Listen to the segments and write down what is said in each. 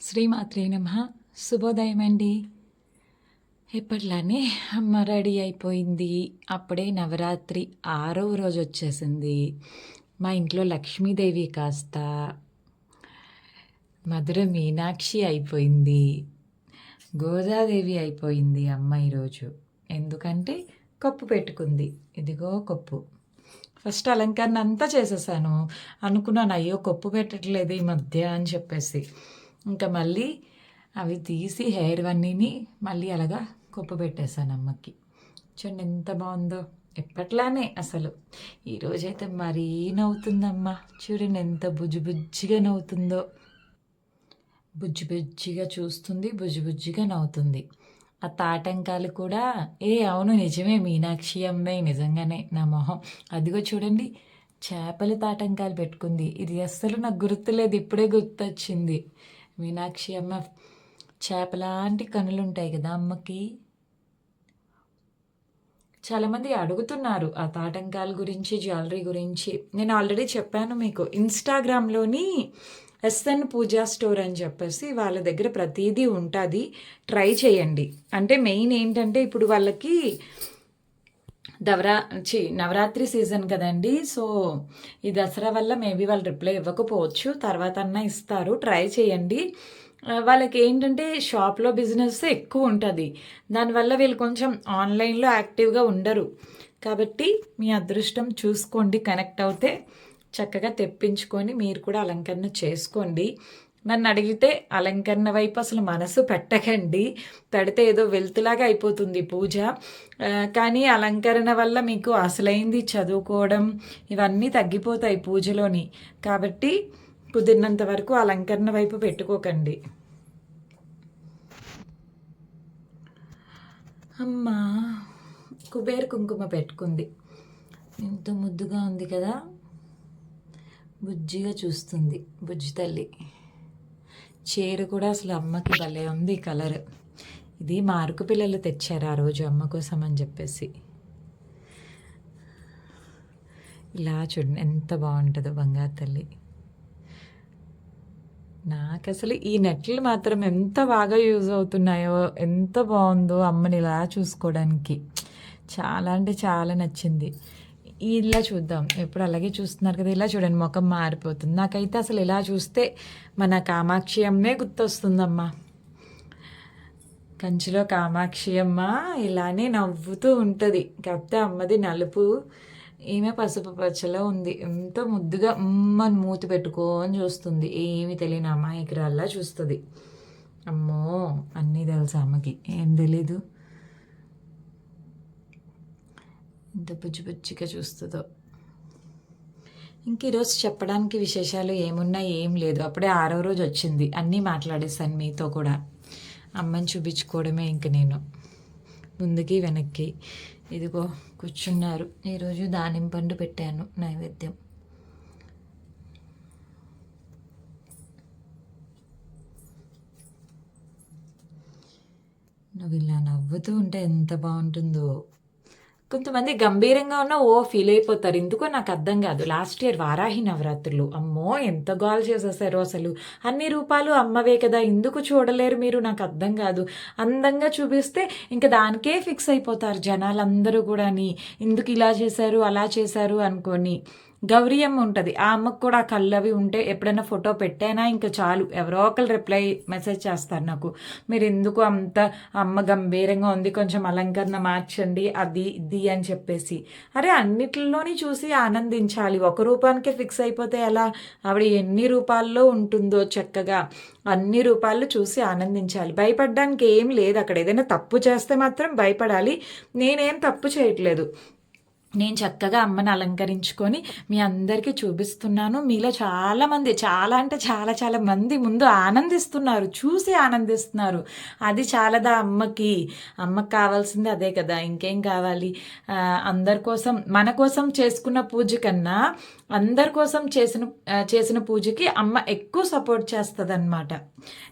శ్రీమాత్రే నమ. శుభోదయం అండి ఎప్పట్లానే అమ్మ రెడీ అయిపోయింది. అప్పుడే నవరాత్రి ఆరవ రోజు వచ్చేసింది. మా ఇంట్లో లక్ష్మీదేవి కాస్త మధుర మీనాక్షి అయిపోయింది. గోదాదేవి అయిపోయింది అమ్మ ఈరోజు. ఎందుకంటే కప్పు పెట్టుకుంది. ఇదిగో కప్పు. ఫస్ట్ అలంకరణ అంతా చేసేసాను. అనుకున్నాను అయ్యో కప్పు పెట్టట్లేదు ఈ మధ్య అని చెప్పేసి. ఇంకా మళ్ళీ అవి తీసి హెయిర్ వన్నీని మళ్ళీ అలాగా కప్పు పెట్టేశాను అమ్మకి. చూడండి ఎంత బాగుందో. ఎప్పట్లానే అసలు. ఈరోజైతే మరీ నవ్వుతుందమ్మా. చూడండి ఎంత బుజ్జిబుజ్జిగా నవ్వుతుందో. బుజ్జిబుజ్జిగా చూస్తుంది బుజ్జిబుజ్జిగా నవ్వుతుంది. ఆ తాటంకాలు కూడా ఏ అవును నిజమే మీనాక్షి అమ్మాయి నిజంగానే నా మొహం. అదిగో చూడండి చేపల తాటంకాలు పెట్టుకుంది. ఇది అస్సలు నాకు గుర్తులేదు ఇప్పుడే గుర్తొచ్చింది. మీనాక్షి అమ్మ చేపలాంటి కనులు ఉంటాయి కదా అమ్మకి? చాలామంది అడుగుతున్నారు ఆ తాటంకాల గురించి జ్యువెలరీ గురించి. నేను ఆల్రెడీ చెప్పాను మీకు ఇన్స్టాగ్రామ్లోని ఎస్ఎన్ పూజా స్టోర్ అని చెప్పేసి వాళ్ళ దగ్గర ప్రతిదీ ఉంటుంది. ట్రై చేయండి. అంటే మెయిన్ ఏంటంటే ఇప్పుడు వాళ్ళకి దవరా చి నవరాత్రి సీజన్ కదండి. సో ఈ దసరా వల్ల మేబీ వాళ్ళు రిప్లై ఇవ్వకపోవచ్చు. తర్వాత అన్న ఇస్తారు. ట్రై చేయండి. వాళ్ళకి ఏంటంటే షాప్లో బిజినెస్ ఎక్కువ ఉంటుంది. దానివల్ల వీళ్ళు కొంచెం ఆన్లైన్లో యాక్టివ్గా ఉండరు. కాబట్టి మీ అదృష్టం చూసుకోండి కనెక్ట్ అవుతే చక్కగా తెప్పించుకొని మీరు కూడా అలంకరణ చేసుకోండి. నన్ను అడిగితే అలంకరణ వైపు అసలు మనసు పెట్టకండి. పెడితే ఏదో వెళ్తులాగా అయిపోతుంది పూజ. కానీ అలంకరణ వల్ల మీకు అసలైంది చదువుకోవడం ఇవన్నీ తగ్గిపోతాయి పూజలోని. కాబట్టి కుదిరినంత వరకు అలంకరణ వైపు పెట్టుకోకండి. అమ్మా కుబేర్ కుంకుమ పెట్టుకుంది. ఎంత ముద్దుగా ఉంది కదా. బుజ్జిగా చూస్తుంది బుజ్జి తల్లి. చీర కూడా అసలు అమ్మకి భలే ఉంది కలర్. ఇది మార్కు పిల్లలు తెచ్చారు ఆ రోజు అమ్మ కోసం అని చెప్పేసి. ఇలా చూడండి ఎంత బాగుంటుందో బంగారు తల్లి. నాకు అసలు ఈ నెట్లు మాత్రం ఎంత బాగా యూజ్ అవుతున్నాయో ఎంత బాగుందో అమ్మని ఇలా చూసుకోవడానికి. చాలా అంటే చాలా నచ్చింది. ఇలా చూద్దాం. ఎప్పుడు అలాగే చూస్తున్నారు కదా ఇలా చూడండి ముఖం మారిపోతుంది. నాకైతే అసలు ఇలా చూస్తే మన కామాక్షి అమ్మే గుర్తొస్తుందమ్మా. కంచిలో కామాక్షి అమ్మ ఇలానే నవ్వుతూ ఉంటుంది. కాకపోతే అమ్మది నలుపు ఈమె పసుపు పచ్చలో ఉంది. ఎంతో ముద్దుగా అమ్మని మూతి పెట్టుకొని చూస్తుంది. ఏమి తెలియని అమాయకురాల్లా చూస్తుంది. అమ్మో అన్నీ తెలుసు అమ్మకి? ఏం తెలీదు. ఎంత బుజ్జి బుజ్జిగా చూస్తుందో. ఇంక ఈరోజు చెప్పడానికి విశేషాలు ఏమున్నాయి ఏం లేదు. అప్పుడే ఆరో రోజు వచ్చింది. అన్నీ మాట్లాడేసాను మీతో కూడా. అమ్మని చూపించుకోవడమే ఇంక నేను. ముందుకి వెనక్కి. ఇదిగో కూర్చున్నారు. ఈరోజు దానిమ్మ పండు పెట్టాను నైవేద్యం. నువ్వు ఇలా నవ్వుతూ ఉంటే ఎంత బాగుంటుందో. కొంతమంది గంభీరంగా ఉన్న ఓ ఫీల్ అయిపోతారు. ఎందుకో నాకు అర్థం కాదు. లాస్ట్ ఇయర్ వారాహి నవరాత్రులు. అమ్మో ఎంత గోల్ చేసేసారు అసలు. అన్ని రూపాలు అమ్మవే కదా. ఎందుకు చూడలేరు మీరు? నాకు అర్థం కాదు. అందంగా చూపిస్తే ఇంకా దానికే ఫిక్స్ అయిపోతారు జనాలందరూ కూడా ఎందుకు ఇలా చేశారు అలా చేశారు అనుకొని. గౌరీ అమ్మ ఉంటుంది. ఆ అమ్మకు కూడా ఆ కళ్ళు అవి ఉంటే ఎప్పుడైనా ఫోటో పెట్టైనా ఇంకా చాలు. ఎవరో ఒకరు రిప్లై మెసేజ్ చేస్తారు నాకు. మీరు ఎందుకు అంత అమ్మ గంభీరంగా ఉంది కొంచెం అలంకరణ మార్చండి అది ఇది అని చెప్పేసి. అరే అన్నిటిలోని చూసి ఆనందించాలి. ఒక రూపానికే ఫిక్స్ అయిపోతే ఎలా? ఆవిడ ఎన్ని రూపాల్లో ఉంటుందో చక్కగా అన్ని రూపాల్లో చూసి ఆనందించాలి. భయపడడానికి ఏం లేదు. అక్కడ ఏదైనా తప్పు చేస్తే మాత్రం భయపడాలి. నేనేం తప్పు చేయట్లేదు. నేను చక్కగా అమ్మని అలంకరించుకొని మీ అందరికీ చూపిస్తున్నాను. మీలో చాలామంది చాలా అంటే చాలా చాలా మంది ముందు ఆనందిస్తున్నారు. చూసి ఆనందిస్తున్నారు. అది చాలదా అమ్మకి? అమ్మకి కావాల్సింది అదే కదా. ఇంకేం కావాలి? అందరి కోసం మన కోసం చేసుకున్న పూజ కన్నా అందరి కోసం చేసిన చేసిన పూజకి అమ్మ ఎక్కువ సపోర్ట్ చేస్తుందన్నమాట.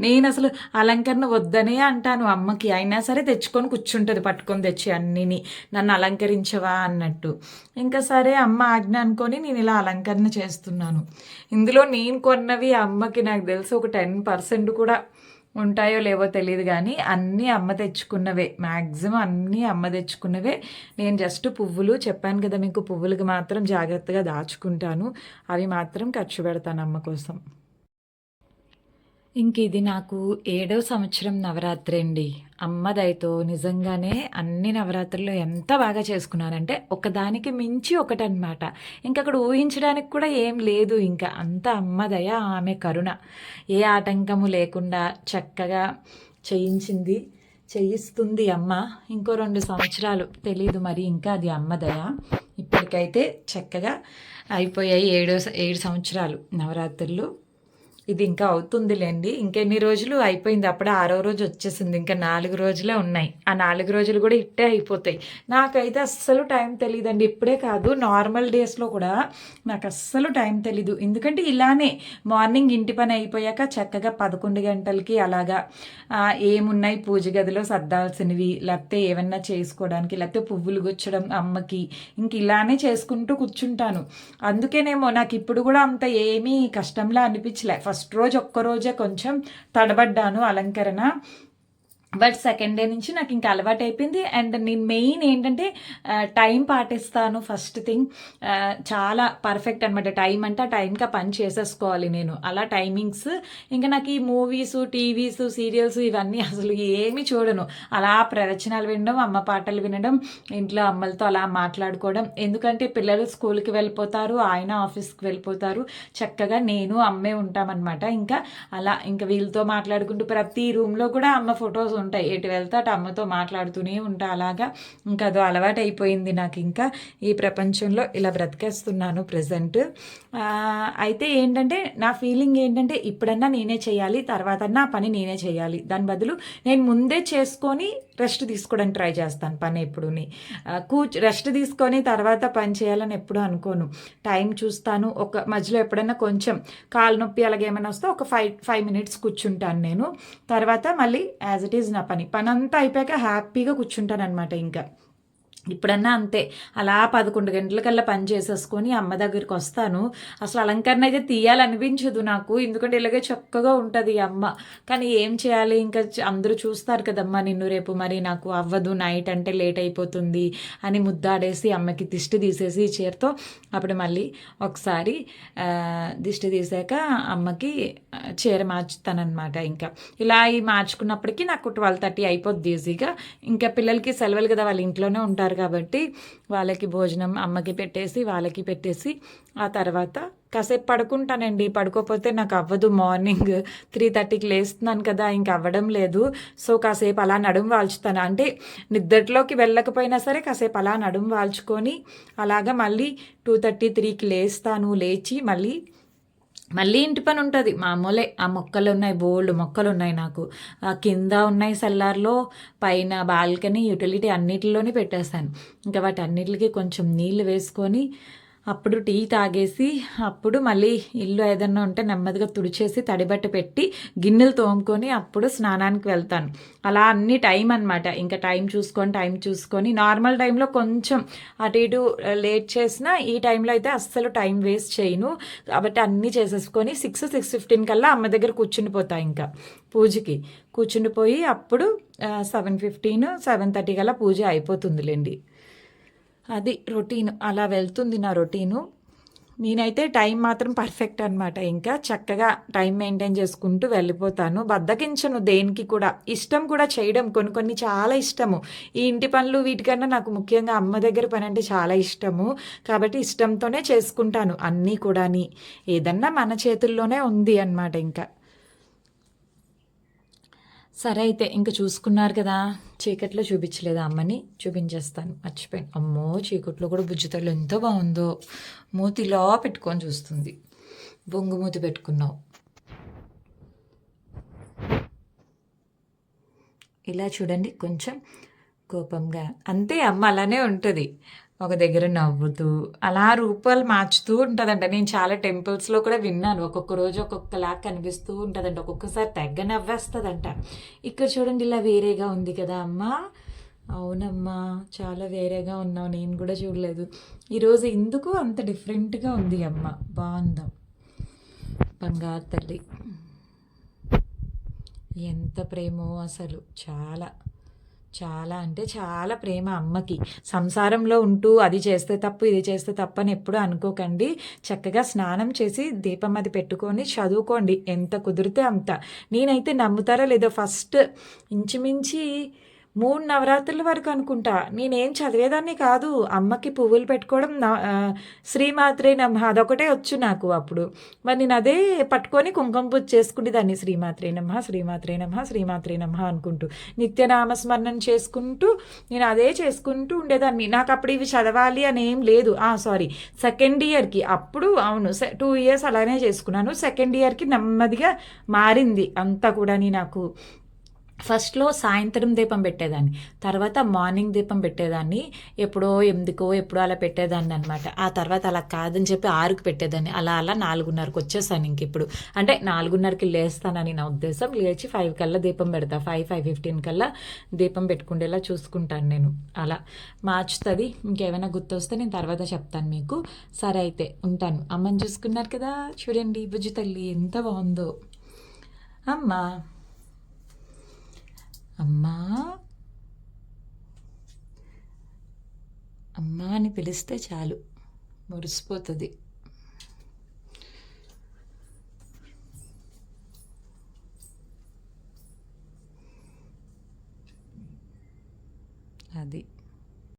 నేను అసలు అలంకరణ వద్దనే అంటాను అమ్మకి. అయినా సరే తెచ్చుకొని కూర్చుంటుంది పట్టుకొని తెచ్చి అన్నిని. నన్ను అలంకరించవా అన్నట్టు. ఇంకా సరే అమ్మ ఆజ్ఞ అనుకొని నేను ఇలా అలంకరణ చేస్తున్నాను. ఇందులో నేను కొన్నవి అమ్మకి నాకు తెలిసి ఒక టెన్ పర్సెంట్ కూడా ఉంటాయో లేవో తెలియదు కానీ అన్నీ అమ్మ తెచ్చుకున్నవే. మ్యాక్సిమం అన్నీ అమ్మ తెచ్చుకున్నవే. నేను జస్ట్ పువ్వులు చెప్పాను కదా మీకు పువ్వులకి మాత్రం జాగ్రత్తగా దాచుకుంటాను. అవి మాత్రం ఖర్చు పెడతాను అమ్మ కోసం. ఇంక ఇది నాకు ఏడవ సంవత్సరం నవరాత్రి అండి. అమ్మదైతో నిజంగానే అన్ని నవరాత్రులు ఎంత బాగా చేసుకున్నానంటే ఒకదానికి మించి ఒకటి అనమాట ఇంకా అక్కడ ఊహించడానికి కూడా ఏం లేదు. ఇంకా అంత అమ్మదయ ఆమె కరుణ. ఏ ఆటంకము లేకుండా చక్కగా చేయించింది చేయిస్తుంది అమ్మ. ఇంకో రెండు సంవత్సరాలు. తెలియదు మరి ఇంకా అది అమ్మదయ ఇప్పటికైతే చక్కగా అయిపోయాయి ఏడో ఏడు సంవత్సరాలు నవరాత్రులు. ఇది ఇంకా అవుతుందిలేండి. ఇంకెన్ని రోజులు? అయిపోయింది. అప్పుడే ఆరో రోజు వచ్చేసింది. ఇంకా నాలుగు రోజులే ఉన్నాయి. ఆ నాలుగు రోజులు కూడా ఇట్టే అయిపోతాయి. నాకైతే అస్సలు టైం తెలియదండి ఇప్పుడే కాదు నార్మల్ డేస్లో కూడా నాకు అస్సలు టైం తెలీదు. ఎందుకంటే ఇలానే మార్నింగ్ ఇంటి పని అయిపోయాక చక్కగా పదకొండు గంటలకి అలాగా ఏమున్నాయి పూజ గదిలో సర్దాల్సినవి లేకపోతే ఏమన్నా చేసుకోవడానికి లేకపోతే పువ్వులు గుచ్చడం అమ్మకి ఇంక ఇలానే చేసుకుంటూ కూర్చుంటాను. అందుకేనేమో నాకు ఇప్పుడు కూడా అంత ఏమీ కష్టంలా అనిపించలే. ఫస్ట్ రోజు ఒక్క రోజే కొంచెం తడబడ్డాను అలంకరణ. బట్ సెకండ్ డే నుంచి నాకు ఇంకా అలవాటు అయిపోయింది. అండ్ నేను మెయిన్ ఏంటంటే టైం పాటిస్తాను ఫస్ట్ థింగ్. చాలా పర్ఫెక్ట్ అనమాట టైం అంటే ఆ టైంకి ఆ పని చేసేసుకోవాలి నేను. అలా టైమింగ్స్. ఇంకా నాకు ఈ మూవీస్ టీవీస్ సీరియల్స్ ఇవన్నీ అసలు ఏమీ చూడను. అలా ప్రవచనాలు వినడం అమ్మ పాటలు వినడం ఇంట్లో అమ్మలతో అలా మాట్లాడుకోవడం. ఎందుకంటే పిల్లలు స్కూల్కి వెళ్ళిపోతారు ఆయన ఆఫీస్కి వెళ్ళిపోతారు. చక్కగా నేను అమ్మే ఉంటామన్నమాట. ఇంకా అలా ఇంకా వీళ్ళతో మాట్లాడుకుంటూ ప్రతి రూమ్లో కూడా అమ్మ ఫొటోస్ ఉంటాయి. ఎటు వెళ్తే అటు అమ్మతో మాట్లాడుతూనే ఉంటా అలాగా. ఇంకా అదో అలవాటు అయిపోయింది నాకు ఇంకా ఈ ప్రపంచంలో ఇలా బ్రతికేస్తున్నాను ప్రజెంట్ అయితే ఏంటంటే నా ఫీలింగ్ ఏంటంటే ఇప్పుడన్నా నేనే చేయాలి తర్వాత ఆ పని నేనే చేయాలి. దాని బదులు నేను ముందే చేసుకొని రెస్ట్ తీసుకోవడానికి ట్రై చేస్తాను పని ఎప్పుడుని. కూర్చు రెస్ట్ తీసుకొని తర్వాత పని చేయాలని ఎప్పుడూ అనుకోను. టైం చూస్తాను. ఒక మధ్యలో ఎప్పుడైనా కొంచెం కాలు నొప్పి అలాగే ఏమైనా వస్తే ఒక ఫైవ్ ఫైవ్ మినిట్స్ కూర్చుంటాను నేను. తర్వాత మళ్ళీ యాజ్ ఇట్ ఈజ్ నా పని. పని అంతా అయిపోయాక హ్యాపీగా కూర్చుంటాను అనమాట ఇంకా. ఇప్పుడన్నా అంతే. అలా పదకొండు గంటలకల్లా పని చేసేసుకొని అమ్మ దగ్గరికి వస్తాను. అసలు అలంకరణ అయితే తీయాలనిపించదు నాకు. ఎందుకంటే ఇలాగే చక్కగా ఉంటుంది ఈ అమ్మ. కానీ ఏం చేయాలి? ఇంకా అందరూ చూస్తారు కదమ్మా నిన్ను రేపు మరి నాకు అవ్వదు నైట్ అంటే లేట్ అయిపోతుంది అని ముద్దాడేసి అమ్మకి దిష్టి తీసేసి చీరతో అప్పుడు మళ్ళీ ఒకసారి దిష్టి తీసాక అమ్మకి చీర మార్చుతానమాట ఇంకా. ఇలా మార్చుకున్నప్పటికీ నాకు ట్వెల్వ్ థర్టీ అయిపోద్ది ఈజీగా. ఇంకా పిల్లలకి సెలవులు కదా వాళ్ళ ఇంట్లోనే ఉంటారు. కాబట్టి వాళ్ళకి భోజనం అమ్మకి పెట్టేసి వాళ్ళకి పెట్టేసి ఆ తర్వాత కాసేపు పడుకుంటానండి. పడుకోపోతే నాకు అవ్వదు. మార్నింగ్ త్రీ థర్టీకి లేస్తున్నాను కదా ఇంక అవ్వడం లేదు. సో కాసేపు అలా నడుము వాల్చుతాను. అంటే నిద్రలోకి వెళ్ళకపోయినా సరే కాసేపు అలా నడుము వాల్చుకొని అలాగా మళ్ళీ టూ థర్టీ త్రీకి లేస్తాను. లేచి మళ్ళీ మళ్ళీ ఇంటి పని ఉంటుంది. మామూలే ఆ మొక్కలు ఉన్నాయి బోల్డ్ మొక్కలు ఉన్నాయి నాకు. ఆ కింద ఉన్నాయి సెల్లార్లో పైన బాల్కనీ యూటిలిటీ అన్నిటిలోనే పెట్టేస్తాను. ఇంకా వాటి అన్నిటికి కొంచెం నీళ్ళు వేసుకొని అప్పుడు టీ తాగేసి అప్పుడు మళ్ళీ ఇల్లు ఏదన్నా ఉంటే నెమ్మదిగా తుడిచేసి తడిబట్ట పెట్టి గిన్నెలు తోముకొని అప్పుడు స్నానానికి వెళ్తాను. అలా అన్ని టైం అనమాట ఇంకా టైం చూసుకొని టైం చూసుకొని నార్మల్ టైంలో కొంచెం అటు ఇటు లేట్ చేసినా ఈ టైంలో అయితే అస్సలు టైం వేస్ట్ చేయను. కాబట్టి అన్నీ చేసేసుకొని సిక్స్ సిక్స్ ఫిఫ్టీన్ కల్లా అమ్మ దగ్గర కూర్చుండిపోతా ఇంకా పూజకి. కూర్చుండిపోయి అప్పుడు సెవెన్ ఫిఫ్టీన్ సెవెన్ థర్టీ కల్లా పూజ అయిపోతుందిలేండి. అది రొటీన్ అలా వెళ్తుంది నా రొటీను. నేనైతే టైం మాత్రం పర్ఫెక్ట్ అనమాట ఇంకా చక్కగా టైం మెయింటైన్ చేసుకుంటూ వెళ్ళిపోతాను. బద్దకించను దేనికి కూడా. ఇష్టం కూడా చేయడం కొన్ని కొన్ని చాలా ఇష్టము. ఈ ఇంటి పనులు వీటికన్నా నాకు ముఖ్యంగా అమ్మ దగ్గర పని అంటే చాలా ఇష్టము. కాబట్టి ఇష్టంతోనే చేసుకుంటాను అన్నీ కూడాని. ఏదన్నా మన చేతుల్లోనే ఉంది అన్నమాట ఇంకా. సరే అయితే ఇంక చూసుకున్నారు కదా. చీకట్లో చూపించలేదు అమ్మని. చూపించేస్తాను. మర్చిపోయాను. అమ్మో చీకట్లో కూడా బుజ్జితల్లు ఎంతో బాగుందో. మూతిలో పెట్టుకొని చూస్తుంది. బొంగు మూతి పెట్టుకున్నావు. ఇలా చూడండి. కొంచెం కోపంగా. అంతే అమ్మ అలానే ఉంటుంది. ఒక దగ్గర నవ్వుతూ అలా రూపాలు మార్చుతూ ఉంటుందంట. నేను చాలా టెంపుల్స్లో కూడా విన్నాను. ఒక్కొక్క రోజు ఒక్కొక్కలా కనిపిస్తూ ఉంటుందంట. ఒక్కొక్కసారి తెగ్గ నవ్వేస్తుందంట. ఇక్కడ చూడండి ఇలా వేరేగా ఉంది కదా అమ్మ. అవునమ్మా చాలా వేరేగా ఉన్నావు. నేను కూడా చూడలేదు. ఈరోజు ఎందుకు అంత డిఫరెంట్గా ఉంది అమ్మ? బాగుందాం. బంగారు తల్లి. ఎంత ప్రేమో అసలు. చాలా. చాలా అంటే చాలా ప్రేమ అమ్మకి. సంసారంలో ఉంటూ అది చేస్తే తప్పు ఇది చేస్తే తప్పు అని ఎప్పుడూ అనుకోకండి. చక్కగా స్నానం చేసి దీపం అది పెట్టుకొని చదువుకోండి. ఎంత కుదిరితే అంత. నేనైతే నమ్ముతారా లేదో ఫస్ట్ ఇంచుమించి మూడు నవరాత్రుల వరకు అనుకుంటా. నేనేం చదివేదాన్ని కాదు. అమ్మకి పువ్వులు పెట్టుకోవడం నా శ్రీమాత్రే నమ. అదొకటే వచ్చు నాకు అప్పుడు. మరి నేను అదే పట్టుకొని కుంకుమ పూజ చేసుకునేదాన్ని. శ్రీమాత్రే నమ శ్రీమాత్రే నమ శ్రీమాత్రే నమ అనుకుంటూ. నిత్యనామస్మరణం చేసుకుంటూ నేను అదే చేసుకుంటూ ఉండేదాన్ని. నాకు అప్పుడు ఇవి చదవాలి అని ఏం లేదు. ఆ సారీ సెకండ్ ఇయర్కి. అప్పుడు అవును టూ ఇయర్స్ అలానే చేసుకున్నాను. సెకండ్ ఇయర్కి నెమ్మదిగా మారింది అంతా కూడా నాకు. ఫస్ట్లో సాయంత్రం దీపం పెట్టేదాన్ని తర్వాత మార్నింగ్ దీపం పెట్టేదాన్ని ఎప్పుడో ఎందుకో ఎప్పుడో అలా పెట్టేదాన్ని అనమాట ఆ తర్వాత అలా కాదని చెప్పి ఆరుకు పెట్టేదాన్ని అలా అలా నాలుగున్నరకు వచ్చేసాను ఇంక ఇప్పుడు. అంటే నాలుగున్నరకి లేస్తానని నా ఉద్దేశం లేచి ఫైవ్ కల్లా దీపం పెడతా ఫైవ్ ఫైవ్ ఫిఫ్టీన్ కల్లా దీపం పెట్టుకుండేలా చూసుకుంటాను నేను అలా. మార్చుతుంది ఇంకేమైనా గుర్తొస్తే నేను తర్వాత చెప్తాను మీకు. సరే అయితే ఉంటాను. అమ్మని చూసుకున్నారు కదా చూడండి బుజ్జు తల్లి ఎంత బాగుందో. అమ్మా. అమ్మా. అమ్మా అని పిలిస్తే చాలు. మురిసిపోతుంది. అది.